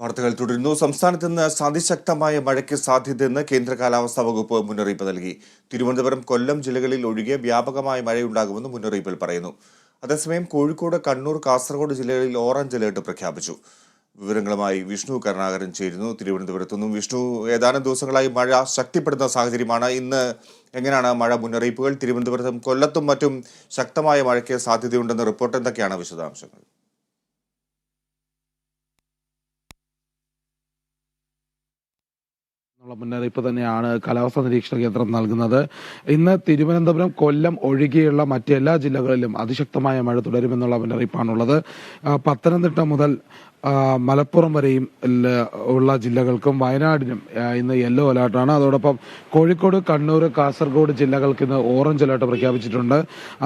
വാർത്തകൾ തുടരുന്നു. സംസ്ഥാനത്ത് ഇന്ന് അതിശക്തമായ മഴയ്ക്ക് സാധ്യതയെന്ന് കേന്ദ്ര കാലാവസ്ഥാ വകുപ്പ് മുന്നറിയിപ്പ് നൽകി. തിരുവനന്തപുരം കൊല്ലം ജില്ലകളിൽ ഒഴികെ വ്യാപകമായ മഴയുണ്ടാകുമെന്ന് മുന്നറിയിപ്പിൽ പറയുന്നു. അതേസമയം കോഴിക്കോട് കണ്ണൂർ കാസർഗോഡ് ജില്ലകളിൽ ഓറഞ്ച് അലേർട്ട് പ്രഖ്യാപിച്ചു. വിവരങ്ങളുമായി വിഷ്ണു കരുണാകരൻ ചേരുന്നു. തിരുവനന്തപുരത്തു നിന്നും വിഷ്ണു ഏതാനും ദിവസങ്ങളായി മഴ ശക്തിപ്പെടുന്ന സാഹചര്യമാണ്. ഇന്ന് എങ്ങനെയാണ് മഴ മുന്നറിയിപ്പുകൾ? തിരുവനന്തപുരത്തും കൊല്ലത്തും മറ്റും ശക്തമായ മഴയ്ക്ക് സാധ്യതയുണ്ടെന്ന റിപ്പോർട്ട്. എന്തൊക്കെയാണ് വിശദാംശങ്ങൾ? മുന്നറിയിപ്പ് തന്നെയാണ് കാലാവസ്ഥാ നിരീക്ഷണ കേന്ദ്രം നൽകുന്നത്. ഇന്ന് തിരുവനന്തപുരം കൊല്ലം ഒഴികെയുള്ള മറ്റെല്ലാ ജില്ലകളിലും അതിശക്തമായ മഴ തുടരുമെന്നുള്ള മുന്നറിയിപ്പാണുള്ളത്. പത്തനംതിട്ട മുതൽ മലപ്പുറം വരെയും ഉള്ള ജില്ലകൾക്കും വയനാടിനും ഇന്ന് യെല്ലോ അലേർട്ടാണ്. അതോടൊപ്പം കോഴിക്കോട് കണ്ണൂർ കാസർഗോഡ് ജില്ലകൾക്ക് ഇന്ന് ഓറഞ്ച് അലേർട്ട് പ്രഖ്യാപിച്ചിട്ടുണ്ട്.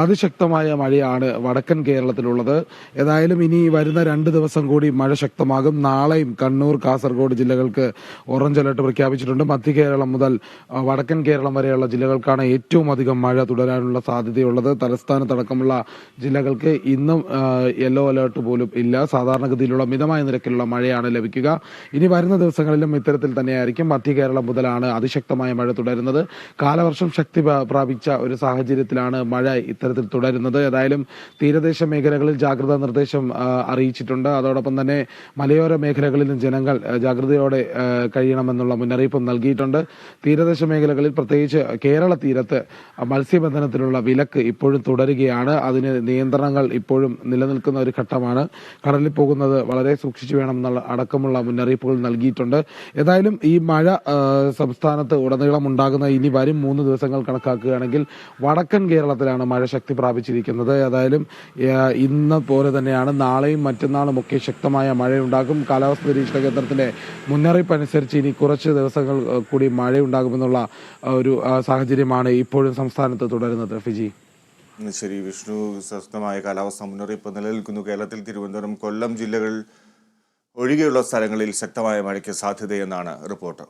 അതിശക്തമായ മഴയാണ് വടക്കൻ കേരളത്തിലുള്ളത്. ഏതായാലും ഇനി വരുന്ന രണ്ട് ദിവസം കൂടി മഴ ശക്തമാകും. നാളെയും കണ്ണൂർ കാസർഗോഡ് ജില്ലകൾക്ക് ഓറഞ്ച് അലേർട്ട് പ്രഖ്യാപിച്ചിട്ടുണ്ട്. മധ്യ കേരളം മുതൽ വടക്കൻ കേരളം വരെയുള്ള ജില്ലകൾക്കാണ് ഏറ്റവും അധികം മഴ തുടരാനുള്ള സാധ്യതയുള്ളത്. തലസ്ഥാനത്തടക്കമുള്ള ജില്ലകൾക്ക് ഇന്നും യെല്ലോ അലേർട്ട് പോലും ഇല്ല. സാധാരണഗതിയിലുള്ള മിതമായ നിരക്കിലുള്ള മഴയാണ് ലഭിക്കുക. ഇനി വരുന്ന ദിവസങ്ങളിലും ഇത്തരത്തിൽ തന്നെയായിരിക്കും. മധ്യ കേരളം മുതലാണ് അതിശക്തമായ മഴ തുടരുന്നത്. കാലവർഷം ശക്തി പ്രാപിച്ച ഒരു സാഹചര്യത്തിലാണ് മഴ ഇത്തരത്തിൽ തുടരുന്നത്. ഏതായാലും തീരദേശ മേഖലകളിൽ ജാഗ്രതാ നിർദ്ദേശം അറിയിച്ചിട്ടുണ്ട്. അതോടൊപ്പം തന്നെ മലയോര മേഖലകളിലും ജനങ്ങൾ ജാഗ്രതയോടെ കഴിയണമെന്നുള്ള മുന്നറിയിപ്പും നൽകിയിട്ടുണ്ട്. തീരദേശ മേഖലകളിൽ പ്രത്യേകിച്ച് കേരള തീരത്ത് മത്സ്യബന്ധനത്തിനുള്ള വിലക്ക് ഇപ്പോഴും തുടരുകയാണ്. അതിന് നിയന്ത്രണങ്ങൾ ഇപ്പോഴും നിലനിൽക്കുന്ന ഒരു ഘട്ടമാണ്. കടലിൽ പോകുന്നത് വളരെ സൂക്ഷിച്ചു വേണം എന്നുള്ള അടക്കമുള്ള മുന്നറിയിപ്പുകൾ നൽകിയിട്ടുണ്ട്. ഏതായാലും ഈ മഴ സംസ്ഥാനത്ത് ഉടനീളം ഉണ്ടാകുന്ന ഇനി വരും മൂന്ന് ദിവസങ്ങൾ കണക്കാക്കുകയാണെങ്കിൽ വടക്കൻ കേരളത്തിലാണ് മഴ ശക്തി പ്രാപിച്ചിരിക്കുന്നത്. ഏതായാലും ഇന്ന് പോലെ തന്നെയാണ് നാളെയും മറ്റന്നാളും ഒക്കെ ശക്തമായ മഴയുണ്ടാകും. കാലാവസ്ഥ നിരീക്ഷണ കേന്ദ്രത്തിന്റെ മുന്നറിയിപ്പ് അനുസരിച്ച് ഇനി കുറച്ച് ദിവസങ്ങൾ കൂടി മഴയുണ്ടാകുമെന്നുള്ള ഒരു സാഹചര്യമാണ് ഇപ്പോഴും സംസ്ഥാനത്ത് തുടരുന്നത്. ഫിജി. ശരി വിഷ്ണു ശക്തമായ കാലാവസ്ഥ മുന്നറിയിപ്പ് നിലനിൽക്കുന്നു. കേരളത്തിൽ തിരുവനന്തപുരം കൊല്ലം ജില്ലകൾ ഒഴികെയുള്ള സ്ഥലങ്ങളിൽ ശക്തമായ മഴയ്ക്ക് സാധ്യതയെന്നാണ് റിപ്പോർട്ട്.